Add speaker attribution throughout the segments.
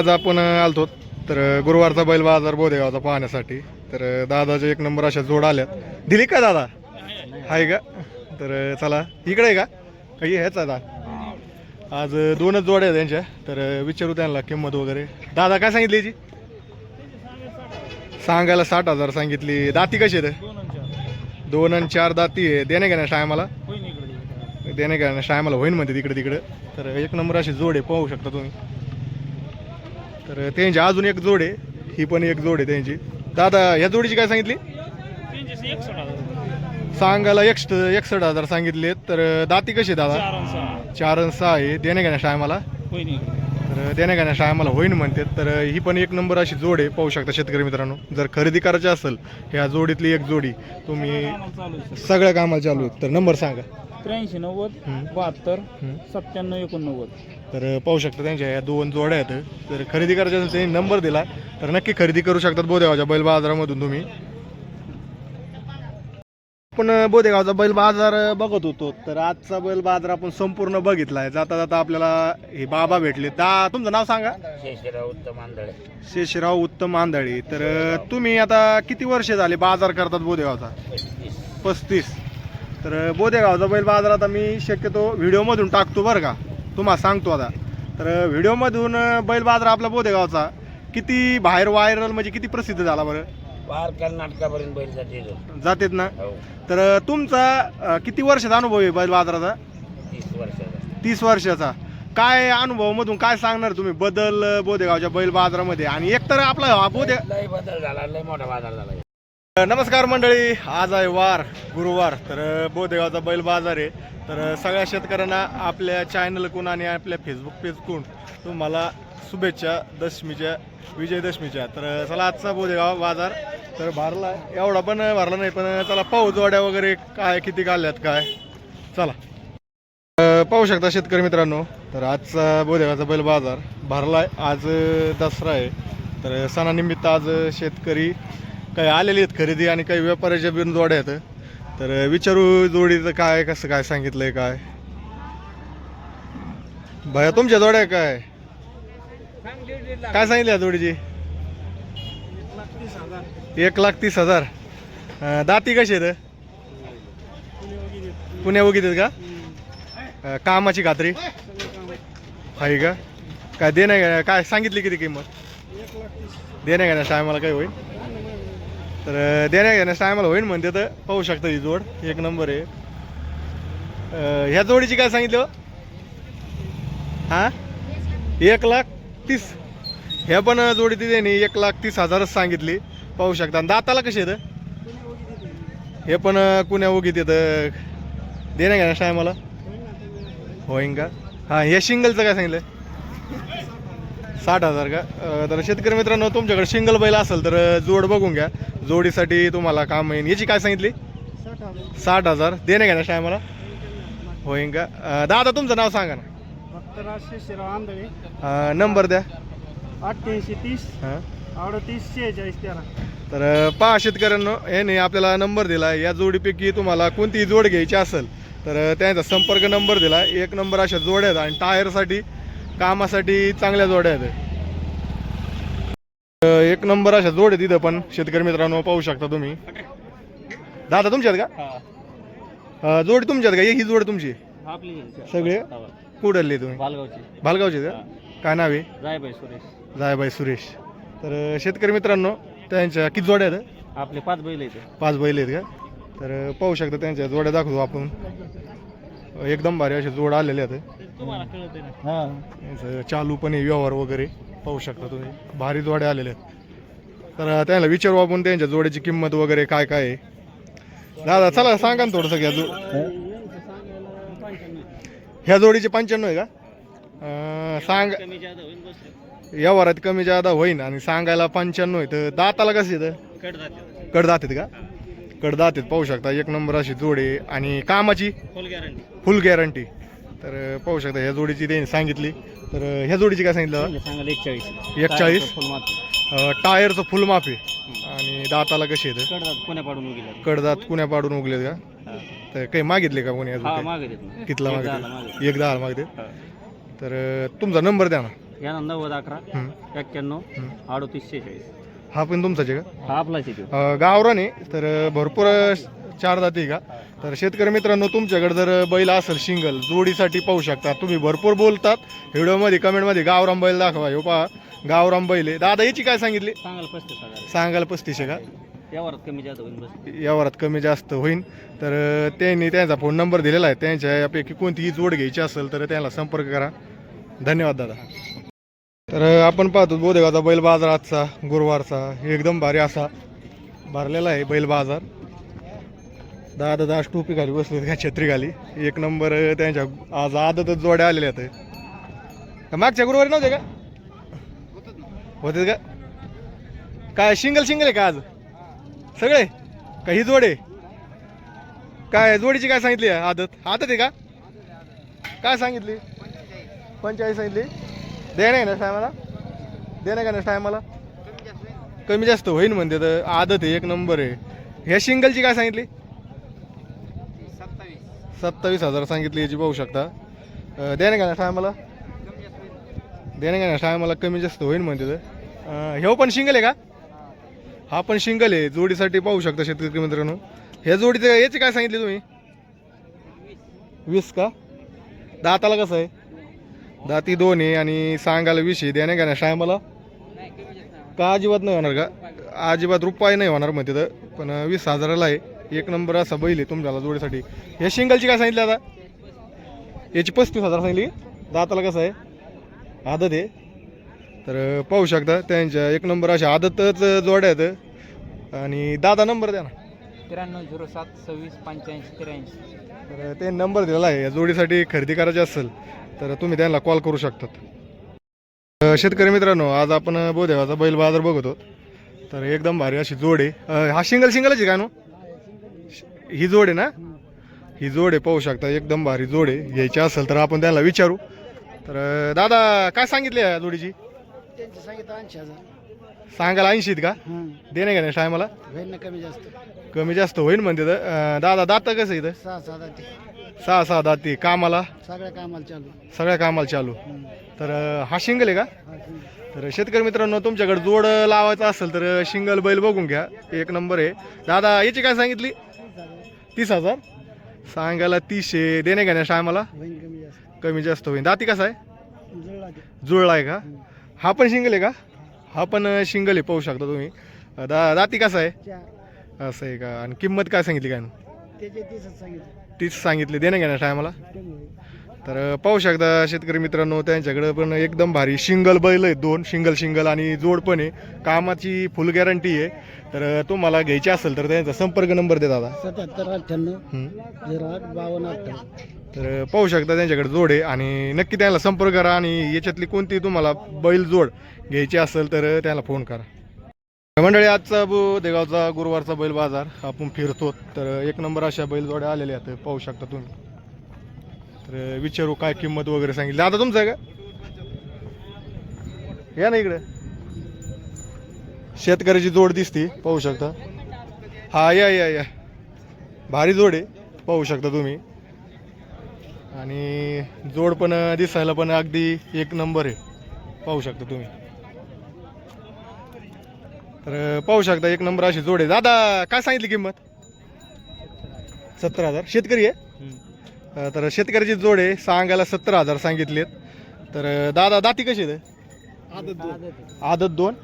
Speaker 1: आज आपण आलतो. तर गुरुवारचा बैल बाजार बोदेगावचा पाहण्यासाठी. तर दादाचे एक नंबर अशा जोड आल्यात. दिली का दादा? आहे का? तर चला इकडे आहे का? काही हेच आहे दादा. आज दोनच जोड आहेत त्यांच्या. तर विचारू त्यांना किंमत वगैरे. दादा काय सांगितली याची? सांगायला साठ हजार सांगितली. दाती कशी आहेत? दोन आणि चार दाती आहे देणे का नाही टायमाला देणे का नाही? टायमाला होईन म्हणते तिकडे तिकडे. तर एक नंबर अशी जोड आहे पाहू शकता तुम्ही. तर त्यांची अजून एक जोड आहे. ही पण एक जोड आहे त्यांची. दादा ह्या जोडीची काय सांगितली? सांगायला एकसठ एकसठ हजार सांगितले तर दाती कशी आहे दादा? चार आणि सहा आहे. देणे का टायमाला तर देणे का आम्हाला टायमाला होईन म्हणते तर ही पण एक नंबर अशी जोड आहे. पाहू शकता शेतकरी मित्रांनो. जर खरेदी करायची असेल ह्या जोडीतली एक जोडी तुम्ही सगळ्या कामाला चालू आहेत. तर नंबर सांगा.
Speaker 2: त्र्याऐंशी नव्वद. बहात्तर. सत्त्याण्णव एकोणनव्वद.
Speaker 1: तर पाहू शकता त्यांच्या या दोन जोड्या आहेत. तर खरेदी करायची असेल त्यांनी नंबर दिला तर नक्की खरेदी करू शकतात बोदेगावच्या बैल बाजारामधून तुम्ही. आपण बोदेगावचा बैल बाजार बघत होतो. तर आजचा बैल बाजार आपण संपूर्ण बघितलाय. जाता जाता आपल्याला हे बाबा भेटले. दा तुमचं नाव सांगा.
Speaker 3: शेषराव उत्तम आंधळे.
Speaker 1: शेषराव उत्तम आंधळी. तर तुम्ही आता किती वर्ष झाले बाजार करतात बोदेगावचा?
Speaker 3: पस्तीस.
Speaker 1: तर बोदेगावचा बैल बाजार आता मी शक्यतो व्हिडिओमधून टाकतो बरं का. तुम्हाला सांगतो आता. तर व्हिडिओमधून बैल बाजार आपला बोदेगावचा किती बाहेर व्हायरल म्हणजे किती प्रसिद्ध झाला बरं?
Speaker 3: पार कर्नाटकापर्यंत बैल जाते
Speaker 1: जातेत ना?
Speaker 3: हो.
Speaker 1: तर तुमचा अं, किती वर्षाचा अनुभव आहे बैल बाजाराचा?
Speaker 3: तीस वर्षाचा.
Speaker 1: तीस वर्षाचा. काय अनुभवामधून काय सांगणार तुम्ही? बदल अं, बोदेगावच्या बैल बाजारामध्ये. आणि एकतर आपला हा बोदे
Speaker 3: लय बदल झाला लय मोठा बाजार झाला.
Speaker 1: नमस्कार मंडळी. आज आहे वार गुरुवार. तर बोदेगावचा बैल बाजार आहे. तर सगळ्या शेतकऱ्यांना आपल्या चॅनलकडून आणि आपल्या फेसबुक पेजकडून तुम्हाला शुभेच्छा दशमीच्या विजयदशमीच्या तर चला आजचा बोदेगाव बाजार. तर भरला एवढा पण भरला नाही पण चला पाऊस वाड्या वगैरे काय किती काढल्यात काय? चला. पाहू शकता शेतकरी मित्रांनो. तर आजचा बोदेगावचा बैल बाजार भरलाय. आज दसरा आहे. तर सणानिमित्त आज शेतकरी काही आलेली आहेत खरेदी आणि काही व्यापाऱ्याच्या बिन जोड्या आहेत. तर विचारू जोडीचं काय कसं काय सांगितलंय काय? भया तुमच्या जोड्या काय? काय सांगितलं या जोडीची? एक लाख तीस हजार. दाती कशी आहेत? पुण्या उगीत आहेत का? कामाची खात्री? आहे का? काय देण्या काय सांगितली किती किंमत? देण्या घेण्यास टायमाला काय होईल. तर देण्या घेण्यास टायमाला होईल म्हणते तर पाहू शकता ही जोड. एक नंबर आहे. ह्या जोडीची काय सांगितलं? हो? एक लाख तीस. ह्या पण जोडी ती एक लाख तीस हजारच सांगितली. पाहू शकता. आणि दाताला कसे येतं हे पण कुण्या उगीत येतं? देण्या घेण्यास टायमाला होईन का? हां हे शिंगलचं काय सांगितलं? साठ हजार का? तर शेतकरी मित्रांनो तुमच्याकडे सिंगल बैल असेल तर जोड बघून घ्या. जोडीसाठी तुम्हाला काम येईल याची काय सांगितली? साठ हजार. देणे घेण्यास टायमाला? होईन का? दादा तुमचं नाव सांगा ना. नंबर द्या.
Speaker 2: अठ्ठ्याऐंशी तीस. अडतीस शेहेचाळीस तेरा.
Speaker 1: तर पहा शेतकऱ्यांनो याने आपल्याला नंबर दिला. या जोडीपैकी तुम्हाला कोणतीही जोड घ्यायची असेल तर त्यांचा संपर्क नंबर दिला. एक नंबर अशा जोड्या आहेत आणि टायरसाठी कामासाठी चांगल्या जोड्या आहेत. एक नंबर अशा जोड आहे तिथं पण शेतकरी मित्रांनो पाहू शकता तुम्ही. दादा तुमच्यात का? जोड तुमच्यात का? ही जोड तुमची?
Speaker 2: आपली
Speaker 1: सगळे? कुठले तुम्ही? भालगावचे. का? काय नाव आहे?
Speaker 2: जायबाई सुरेश.
Speaker 1: जायबाई सुरेश. तर शेतकरी मित्रांनो त्यांच्या किती जोड्या आहेत?
Speaker 2: आपले पाच बैल आहेत.
Speaker 1: पाच बैल आहेत का? तर पाहू शकता त्यांच्या जोड्या दाखवतो आपण. एकदम भारी असे जोड आलेले आहेत.
Speaker 2: तुम्हाला कळत ना?
Speaker 1: यांचं चालू पण आहे व्यवहार वगैरे पाहू शकता तुम्ही. भारी जोड्या आलेल्या आहेत. तर त्यांना विचारू आपण त्यांच्या जोड्याची किंमत वगैरे काय काय आहे. दादा चला सांगा ना थोडंसं घ्या जो ह्या जोडीचे पंच्याण्णव आहे का? अं, सांग
Speaker 2: कमी जादा होईल
Speaker 1: व्यवहारात कमी जादा होईन आणि सांगायला पंच्याण्णव आहे. तर दाताला कसं येतं
Speaker 2: कट जाते
Speaker 1: कडदात आहेत का? कडदात आहेत पाहू शकता. एक नंबर अशी जोडी आणि कामाची?
Speaker 2: फुल गॅरंटी
Speaker 1: फुल गॅरंटी तर पाहू शकता ह्या जोडीची त्यांनी सांगितली. तर ह्या जोडीची काय सांगितलं?
Speaker 2: सांगायला एकचाळीस.
Speaker 1: एकचाळीस?
Speaker 2: फुल माती
Speaker 1: अं, टायरचं फुल माफ आणि दाताला कशी
Speaker 2: जात कोण्या पाडून गेला
Speaker 1: कडदात कुण्या पाडून उगलेत का? तर काही मागितले का कोणी अजून
Speaker 2: हा
Speaker 1: काही?
Speaker 2: मागे देत ना.
Speaker 1: कितला
Speaker 2: एक दहाला
Speaker 1: मागितले
Speaker 2: मागे.
Speaker 1: एक दहा मागितले
Speaker 2: हा.
Speaker 1: तर अं, तुमचा नंबर द्या ना.
Speaker 2: या नंदावद अकरा
Speaker 1: हम्म,
Speaker 2: एक्क्याण्णव
Speaker 1: हम्म.
Speaker 2: अडोतीस शेहेचाळीस.
Speaker 1: हा पण तुमचाच आहे का?
Speaker 2: हा आपलाच आहे तो.
Speaker 1: अ, गावरान आहे तर भरपूर चार जाती का? तर शेतकरी मित्रांनो तुमच्याकडे जर बैल असेल सिंगल जोडीसाठी पाहू शकता. तुम्ही भरपूर बोलतात. व्हिडिओमध्ये कमेंटमध्ये गावराम बैल दाखवा. हो पहा गावराम बैल आहे. दादा याची काय सांगितली?
Speaker 2: सांगाल पस्तीस हजार
Speaker 1: सांगायला पस्तीसशे का?
Speaker 2: कमी जास्त होईल बस.
Speaker 1: यावरात कमी जास्त होईल तर अ, त्यांनी त्यांचा फोन नंबर दिलेला आहे. त्यांच्या यापैकी कोणतीही जोड घ्यायची असेल तर त्यांना संपर्क करा. धन्यवाद दादा. तर आपण पाहतो बोदेगावचा बैल बाजार आजचा गुरुवारचा एकदम भारी असा भरलेला आहे बैल बाजार. दहा दास टोपी खाली बसले का छत्री खाली? एक नंबर त्यांच्या आज आदतच जोड्या आलेल्या आहेत. मागच्या गुरुवारी नव्हते का? होते का? काय सिंगल सिंगल आहे का आज? सगळे? काही ही काय जोडीची काय सांगितली आदत? आदत आहे का? काय सांगितली? पंचेचाळीस सांगितली? दे नाही ना टायमाला दे नाही का ना टायमाला कमी जास्त होईन म्हणते तर आदत आहे एक नंबर आहे. ह्या सिंगलची काय सांगितली? सत्तावीस हजार सांगितली याची पाहू शकता. दे नाही का ना टायमाला दे नाही का ना टायमाला कमी जास्त होईन म्हणते तर. ह्यो पण सिंगल आहे का? हा पण शिंगल आहे जोडीसाठी पाहू शकता शेतकरी मित्रांनो. ह्या जोडीचं याची काय सांगितली तुम्ही? वीस का? दाताला कसं आहे? दाती दोन आहे आणि सांगायला वीस आहे द्याने का नाही टायमाला का अजिबात नाही होणार का? अजिबात रुपये नाही होणार म्हणते तर पण वीस हजाराला आहे. एक नंबर असा बैल आहे तुमच्याला जोडीसाठी. ह्या शिंगलची काय सांगितली आता? याची पस्तीस हजार सांगितली. दाताला कसं आहे? आदत आहे. तर पाहू शकता त्यांच्या एक नंबर अशा आदतच जोड्या आहेत आणि दादा नंबर द्या ना.
Speaker 2: त्र्याण्णव झिरो सात सव्वीस पंच्याऐंशी त्र्याऐंशी.
Speaker 1: तर ते नंबर दिलेला आहे. या जोडीसाठी खरेदी करायची असेल तर तुम्ही त्यांना कॉल करू शकतात. शेतकरी मित्रांनो आज आपण बोधेवाचा बैल बाजार बघतो. तर एकदम भारी अशी जोड. आहे हा सिंगल सिंगलच आहे का नो? ही जोड आहे ना? ही जोड आहे पाहू शकता एकदम भारी जोड आहे घ्यायची असेल तर आपण त्यांना विचारू. तर दादा काय सांगितले या जोडीची? सांगायला ऐंशीत का. देणे का नाही टायमाला?
Speaker 4: कमी जास्त.
Speaker 1: कमी जास्त होईल म्हणते दादा दाता कसं इथं?
Speaker 4: सहा
Speaker 1: सहा दाती कामाला?
Speaker 4: सगळ्या कामाला चालू.
Speaker 1: सगळ्या कामाला चालू. तर अ, हा शिंगल आहे का?
Speaker 4: हा.
Speaker 1: तर शेतकरी मित्रांनो तुमच्याकडे जोड लावायचं असेल तर शिंगल बैल बघून घ्या. एक नंबर आहे. दादा याची काय सांगितली? तीस हजार. सांगायला तीसशे. देणे घेण्या टायमाला
Speaker 4: होईल कमी जास्त.
Speaker 1: कमी जास्त होईल दाती कसा आहे?
Speaker 4: जुळला
Speaker 1: आहे. का?
Speaker 4: हं.
Speaker 1: पण शिंगल आहे का? हा पण शिंगल आहे पाहू शकता तुम्ही. दा दाती कसा आहे?
Speaker 4: चार.
Speaker 1: असं आहे का? आणि किंमत काय सांगितली काय?
Speaker 4: त्याचे तीसच सांगितलं.
Speaker 1: तीस सांगितली देणे घेण्या टायमाला तर पाहू शकता शेतकरी मित्रांनो त्यांच्याकडे पण एकदम भारी शिंगल बैल आहेत दोन शिंगल शिंगल आणि जोड पण आहे. कामाची फुल गॅरंटी आहे. तर तुम्हाला घ्यायची असेल तर त्यांचा संपर्क नंबर दे दादा.
Speaker 4: सत्याहत्तर अठ्ठ्याण्णव. झिरो आठ बावन्न अठ्ठ्याण्णव
Speaker 1: तर पाहू शकता त्यांच्याकडे जोड आहे आणि नक्की त्यांना संपर्क करा आणि याच्यातली कोणती तुम्हाला बैल जोड घ्यायची असेल तर त्याला फोन करा. मंडळी आजचा बु देगावचा गुरुवारचा बैल बाजार. आपण फिरतो तर एक नंबर अशा बैलजोड्या आलेल्या आहेत पाहू शकता तुम्ही. तर विचारू काय किंमत वगैरे सांगितली. आता तुमचं का? या ना इकडे. शेतकऱ्याची जोड दिसती पाहू शकता. हा या या या. भारी जोड आहे पाहू शकता तुम्ही. आणि जोड पण दिसायला पण अगदी एक नंबर आहे पाहू शकता तुम्ही. तर पाहू शकता एक नंबर अशी जोड आहे. दादा काय सांगितली किंमत? सत्तर हजार. शेतकरी आहे? तर शेतकऱ्याची जोड आहे. सांगायला सत्तर हजार सांगितलेत. तर दादा दाती कशी आहेत?
Speaker 4: आदत दोन.
Speaker 1: आदत दोन?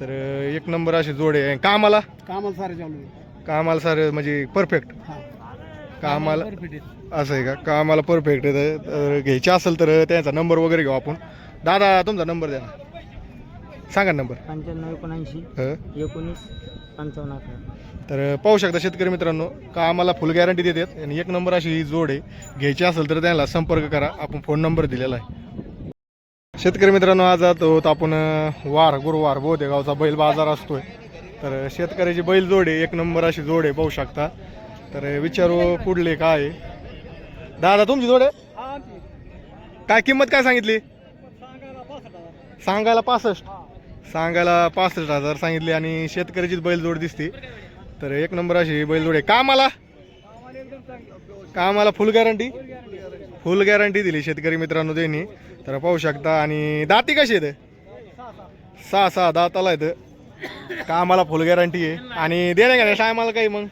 Speaker 1: तर एक नंबर अशी जोड आहे. कामाला?
Speaker 4: कामाला सारे चालू.
Speaker 1: कामाला सर म्हणजे परफेक्ट कामाला. असं आहे का? कामाला परफेक्ट आहे. तर घ्यायचे असेल तर त्यांचा नंबर वगैरे घेऊ आपण. दादा तुमचा नंबर द्या. सांगा नंबर
Speaker 2: पंच्याण्णव एकोणऐंशी. एकोणीस पंचावन्न अकरा.
Speaker 1: तर पाहू शकता शेतकरी मित्रांनो कामाला फुल गॅरंटी देतात आणि एक नंबर अशी ही जोड आहे. घ्यायची असेल तर त्यांना संपर्क करा. आपण फोन नंबर दिलेला आहे. शेतकरी मित्रांनो आज आहोत आपण वार गुरुवार बोधे गावचा बैल बाजार असतोय. तर शेतकऱ्याची बैल जोड आहे. एक नंबर अशी जोड आहे पाहू शकता. तर विचारू कुठले काय आहे. दादा तुमची जोड आहे? काय किंमत काय सांगितली? सांगायला पासष्ट. सांगायला पासष्ट हजार सांगितले आणि शेतकऱ्याचीच बैलजोड दिसते. तर एक नंबर अशी बैलजोड आहे. कामाला? कामाला फुल गॅरंटी फुल गॅरंटी दिली शेतकरी मित्रांनो त्यांनी. तर पाहू शकता. आणि दाती कशी आहेत? सहा सहा दाताला आहेत. कामाला फुल गॅरंटी आहे. आणि देणे का टायमाला काही मग?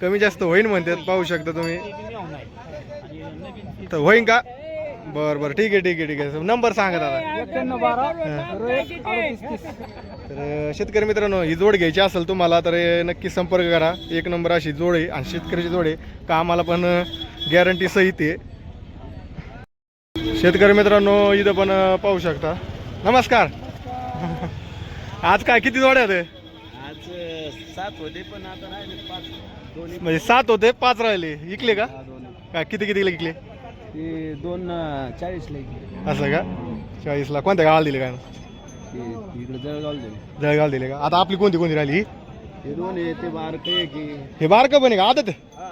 Speaker 1: कमी जास्त होईन म्हणतात. पाहू शकता तुम्ही. तर होईन का? बरं बरं. ठीक आहे ठीक आहे ठीक आहे. नंबर सांगा दादा. तर शेतकरी मित्रांनो ही जोड घ्यायची असेल तुम्हाला तर नक्की संपर्क करा. एक नंबर अशी जोड आहे आणि शेतकऱ्याची जोड आहे. कामाला पण गॅरंटी सहित आहे. शेतकरी मित्रांनो इथं पण पाहू शकता. नमस्कार. आज काय किती जोड्या आहेत?
Speaker 4: आज सात होते पण आता राहिले पाच. दोन्ही
Speaker 1: म्हणजे सात होते पाच राहिले. इकले का? किती किती इकले?
Speaker 4: ते दोन चाळीसला
Speaker 1: असं का? चाळीसला. कोणत्या गावाला दिले काय?
Speaker 4: इकडे जळगाव दिले.
Speaker 1: जळगाव दिले का? आता आपली कोणती कोणती राहिली ही?
Speaker 4: दोन आहे ते बारके की.
Speaker 1: हे बारकं पण आहे का? आदत?
Speaker 4: हा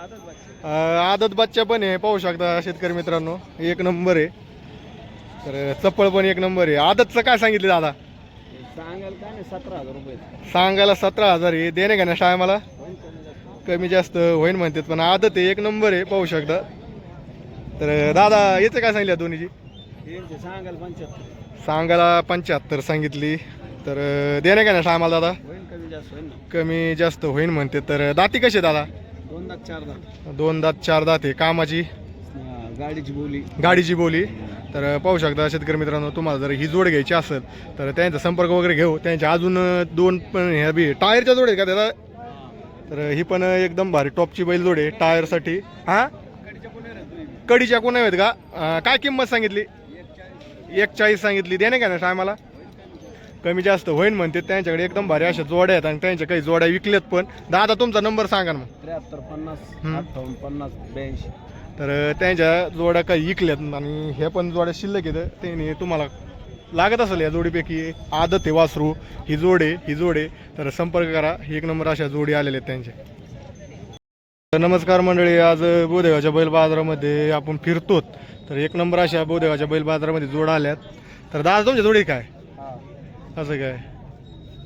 Speaker 1: अ, आदत बच्चा पण आहे. पाहू शकता शेतकरी मित्रांनो एक नंबर आहे. तर चप्पळ पण एक नंबर आहे. आदतचं काय सांगितलं दादा?
Speaker 4: सांगाल काय नाही सतरा हजार रुपये
Speaker 1: सांगायला सतरा हजार आहे. देणे का ना मला
Speaker 4: होईल कमी जास्त.
Speaker 1: कमी जास्त होईन म्हणतात पण आदत आहे. एक नंबर आहे पाहू शकता. तर दादा याचं काय सांगितलं दोन्हीची?
Speaker 4: सांगाल पंच्याहत्तर.
Speaker 1: सांगायला पंच्याहत्तर सांगितली. तर देणे का ना मला दादा?
Speaker 4: होईल कमी जास्त होईल ना.
Speaker 1: कमी जास्त होईन म्हणते. तर दाती कशी दादा?
Speaker 4: दोन दात चार दात.
Speaker 1: दोन दात चार दात आहे. कामाची?
Speaker 4: गाडीची बोली.
Speaker 1: गाडीची बोली. तर पाहू शकता शेतकरी मित्रांनो तुम्हाला जर ही जोड घ्यायची असेल तर त्यांचा संपर्क वगैरे घेऊ. त्यांच्या अजून दोन पण ह्या बी टायरच्या जोड आहेत का त्याचा तर ही पण एकदम भारी टॉपची बैल जोड आहे टायरसाठी. हां? कडीच्या कोणा आहेत का? अं, काय किंमत सांगितली? एक चाळीस सांगितली. देणे का ना टायमाला कमी जास्त होईन म्हणते. त्यांच्याकडे एकदम भारी अशा जोड्या आहेत आणि त्यांच्या काही जोड्या विकल्यात पण. दादा तुमचा नंबर सांगा ना मग.
Speaker 4: त्र्याहत्तर पन्नास
Speaker 1: हम्म.
Speaker 4: अठ्ठावन्न पन्नास ब्याऐंशी.
Speaker 1: तर त्यांच्या जोड्या काही विकल्यात आणि हे पण जोड्या शिल्लक आहेत. त्यांनी तुम्हाला लागत असेल या जोडीपैकी आदत आहे वासरू. ही जोड ही जोड. तर संपर्क करा. एक नंबर अशा जोडी आलेल्या आहेत त्यांच्या. नमस्कार मंडळी आज बोदेगावच्या बैल बाजारामध्ये आपण फिरतोत. तर एक नंबर अशा बोदेगावच्या बैल बाजारामध्ये जोड आल्यात. तर दादा तुमच्या जोडी काय? असं काय?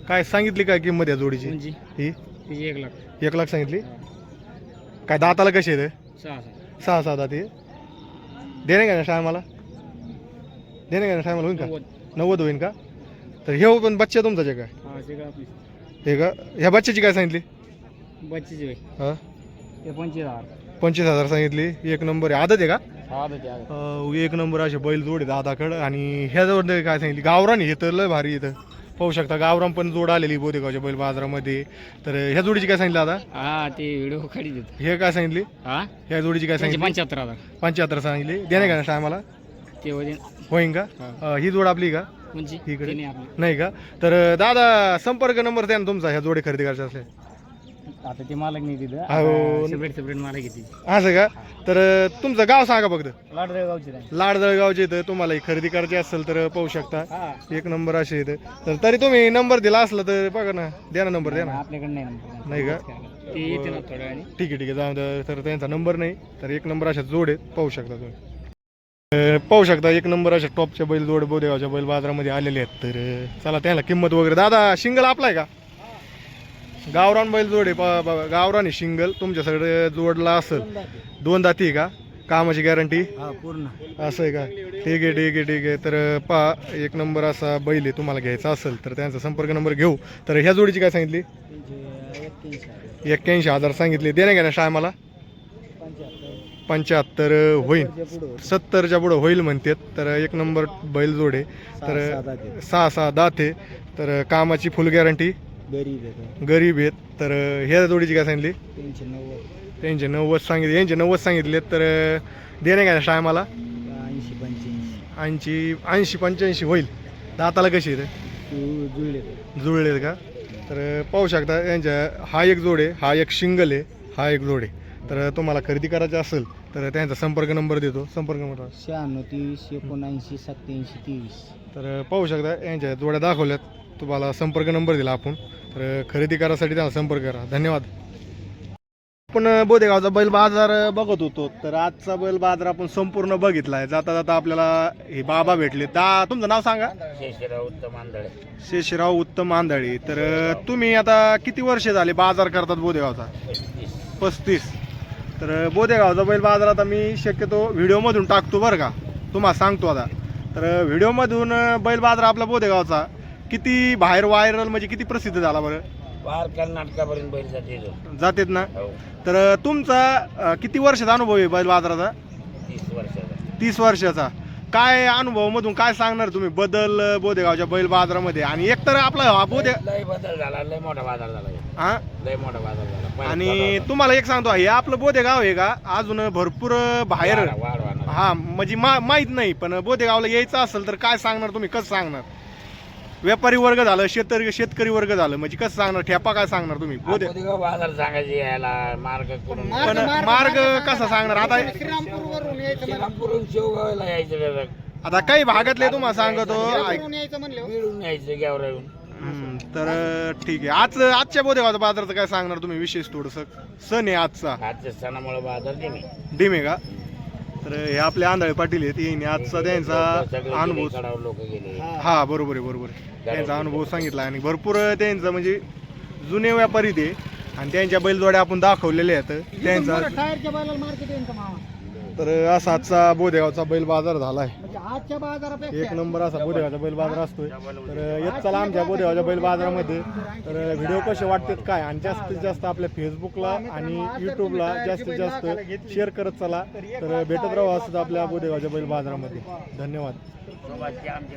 Speaker 1: काय सांगितली काय किंमत या जोडीची?
Speaker 2: म्हणजे?
Speaker 1: ही?
Speaker 2: एक लाख.
Speaker 1: एक लाख सांगितली? काय दाताला कशी आहे
Speaker 2: सहा सहा.
Speaker 1: दाती देणे का ना टायमाला देणे का ना टायमाला होईल का?
Speaker 2: नव्वद.
Speaker 1: होईल का? तर हे पण बच्चा तुमचा जे काय?
Speaker 2: हा का?
Speaker 1: ह्या बच्च्याची काय सांगितली? हा?
Speaker 2: पंचवीस हजार.
Speaker 1: पंचवीस हजार सांगितली. एक नंबर आहे. आदत आहे का. अं, एक नंबर असे बैल जोड आहे दादाकडं आणि ह्या जोड काय सांगितली? गावरान हे तर लय भारी इथं. पाहू शकता गावरान पण जोड आलेली बोदेगावच्या बैल बाजारामध्ये. तर ह्या जोडीची काय सांगितलं दादा
Speaker 2: हा ते व्हिडिओ काढी देत
Speaker 1: हे काय सांगितली?
Speaker 2: हा?
Speaker 1: ह्या जोडीची काय
Speaker 2: त्यांचे
Speaker 1: सांगितली?
Speaker 2: पंच्याहत्तर हजार.
Speaker 1: पंच्याहत्तर सांगितली. देणे का टायमाला
Speaker 2: ते वजन
Speaker 1: होईन का?
Speaker 2: हा.
Speaker 1: अं, ही जोड आपली का?
Speaker 2: म्हणजे
Speaker 1: इकडे?
Speaker 2: ते नाही आपलं.
Speaker 1: नाही का? तर दादा संपर्क नंबर द्या ना तुमचा ह्या जोडी खरेदी करायचे असले.
Speaker 2: आता ते मालक नाही तिथं.
Speaker 1: अहो.
Speaker 2: सेपरेट सेपरेट मालक
Speaker 1: असं का? तर तुमचं गाव सांगा फक्त.
Speaker 2: लाडदेव गावची नाही
Speaker 1: इथं तुम्हाला ही खरेदी करायची असेल तर पाहू शकता.
Speaker 2: हा.
Speaker 1: एक नंबर असे इथं. तर तरी तुम्ही नंबर दिला असला तर बघा ना. द्या ना नंबर द्या ना.
Speaker 2: आपल्याकडे नाही
Speaker 1: का?
Speaker 2: ते येते ना थोड्या वेळाने.
Speaker 1: ठीक आहे ठीक आहे. जाऊ द्या. तर त्यांचा नंबर नाही. तर एक नंबर अशा जोड आहेत. पाहू शकता तुम्ही. अं, पाहू शकता एक नंबर अशा टॉपच्या बैल जोड बोदेगावच्या बैल बाजारामध्ये आलेले आहेत. तर अं, चला त्याला किंमत वगैरे. दादा शिंगल आपलाय का? गावरान बैल जोड गावरान आहे शिंगल तुमच्याकडे जोडला असेल. दोन दाती का? कामाची गॅरंटी
Speaker 4: हा पूर्ण.
Speaker 1: असं आहे का? ठीक आहे ठीक आहे ठीक आहे. तर पा एक नंबर असा बैल आहे तुम्हाला घ्यायचा असेल तर त्यांचा संपर्क नंबर घेऊ. तर ह्या जोडीची काय सांगितली? एक्क्याऐंशी हजार सांगितले. देणे का ना टायमाला पंच्याहत्तर होईल. सत्तरच्या पुढं होईल म्हणतात. तर एक नंबर बैल जोड. तर सहा सहा दात आहे. तर कामाची फुल गॅरंटी
Speaker 4: गरीब आहे
Speaker 1: गरीब आहेत. तर ह्या जोडीची काय सांगितली?
Speaker 4: तीनशे नव्वद.
Speaker 1: त्यांचे नव्वद सांगितले. यांचे नव्वद सांगितले. तर देणे का ना टायमाला
Speaker 4: ऐंशी पंच्याऐंशी.
Speaker 1: ऐंशी ऐंशी पंच्याऐंशी होईल. दाताला कशी आहे
Speaker 4: जुळले
Speaker 1: जुळलेत. का? तर पाहू शकता यांच्या हा एक जोड आहे हा एक शिंगल आहे हा एक जोड आहे. तर तुम्हाला खरेदी करायचं असेल तर त्यांचा संपर्क नंबर देतो. संपर्क नंबर
Speaker 4: शहाण्णव तेवीस एकोणऐंशी सत्याऐंशी तेवीस
Speaker 1: तर पाहू शकता यांच्या जोड्या दाखवल्यात. तुम्हाला संपर्क नंबर दिला आपण. तर खरेदी करायसाठी त्यांना संपर्क करा. धन्यवाद. आपण बोदेगावचा बैल बाजार बघत होतो. तर आजचा बैल बाजार आपण संपूर्ण बघितलाय. जाता जाता आपल्याला हे बाबा भेटले. दा तुमचं नाव सांगा?
Speaker 3: शेषराव उत्तम आंधळे.
Speaker 1: शेषराव उत्तम आंधळी. तर तुम्ही आता किती वर्ष झाले बाजार करतात बोदेगावचा?
Speaker 3: पस्तीस.
Speaker 1: तर बोदेगावचा बैल बाजार आता मी शक्यतो व्हिडिओमधून टाकतो बरं का. तुम्हाला सांगतो आता. तर व्हिडिओमधून बैल बाजार आपला बोदेगावचा. किती बाहेर व्हायरल म्हणजे किती प्रसिद्ध झाला बरं?
Speaker 3: पार कर्नाटकापर्यंत बैल जाते.
Speaker 1: जातेत ना?
Speaker 3: हो.
Speaker 1: तर तुमचा अं, किती वर्षाचा अनुभव आहे बैल बाजाराचा?
Speaker 3: तीस वर्षाचा.
Speaker 1: तीस वर्षाचा. काय अनुभव मधून काय सांगणार तुम्ही? बदल अं, बोदेगावच्या बैल बाजारामध्ये. आणि एकतर आपला हा बोदे
Speaker 3: लय बदल झाला लय मोठा बाजार झाला हे.
Speaker 1: हा?
Speaker 3: लय मोठा बाजार झाला. पहिला
Speaker 1: आणि. तुम्हाला एक सांगतो हे आपलं बोदेगाव आहे का? अजून भरपूर अं, बाहेर
Speaker 3: वाढ- वाढ वाढणार.
Speaker 1: हा म्हणजे मा माहीत नाही पण बोदेगावला यायचं असेल तर काय सांगणार तुम्ही? कसं सांगणार? व्यापारी वर्ग झालं शेतकरी शेतकरी वर्ग झालं. म्हणजे कसं सांगणार? ठेपा काय सांगणार तुम्ही?
Speaker 3: बाजार सांगायचे यायला मार्ग करून.
Speaker 1: पण मार्ग कसा सांगणार? आता
Speaker 5: श्रीरामपूरवरून यायचं म्हणलं.
Speaker 3: श्रीरामपूरहून शेवगावला यायचं वेगळं.
Speaker 1: आता काही भागातले तुम्हाला सांगतो. ऐक-
Speaker 5: श्रीरामपूरवरून यायचं म्हणलं.
Speaker 3: मिळून यायचं गेवरा येऊन
Speaker 1: हम्म, तर ठीक आहे. आज आजच्या बोदेगावच्या बाजाराचं काय सांगणार तुम्ही? विशेष थोडस. सण आहे आजचा.
Speaker 3: आजच्या सणामुळे बाजार नाही
Speaker 1: डिम का? तर हे आपले आंधळे पाटील आहेत यांनी आजचा त्यांचा अनुभव
Speaker 3: कडावर लोक गेले.
Speaker 1: हा. बरोबर आहे बरोबर आहे. त्यांचा अनुभव सांगितला आणि भरपूर त्यांचं म्हणजे जुने व्यापारी ते. आणि त्यांच्या बैलजोड्या आपण दाखवलेल्या आहेत. त्यांचा
Speaker 5: टायरच्या बैलाला मार्केट येईन का मामा.
Speaker 1: तर असा आजचा बोदेगावचा बैल बाजार झालाय.
Speaker 5: म्हणजे आजच्या बाजारापेक्षा
Speaker 1: एक नंबर असा बोदेगावचा बैल बाजार असतोय. तर येत चला आमच्या बोदेगावच्या बैल बाजारामध्ये. तर व्हिडिओ कसे वाटतात काय? आणि जास्तीत जास्त आपल्या फेसबुकला आणि युट्यूबला जास्तीत जास्त शेअर करत चला. तर भेटत राहू असं आपल्या बोदेगावच्या बैल बाजारामध्ये. धन्यवाद.
Speaker 3: आमचे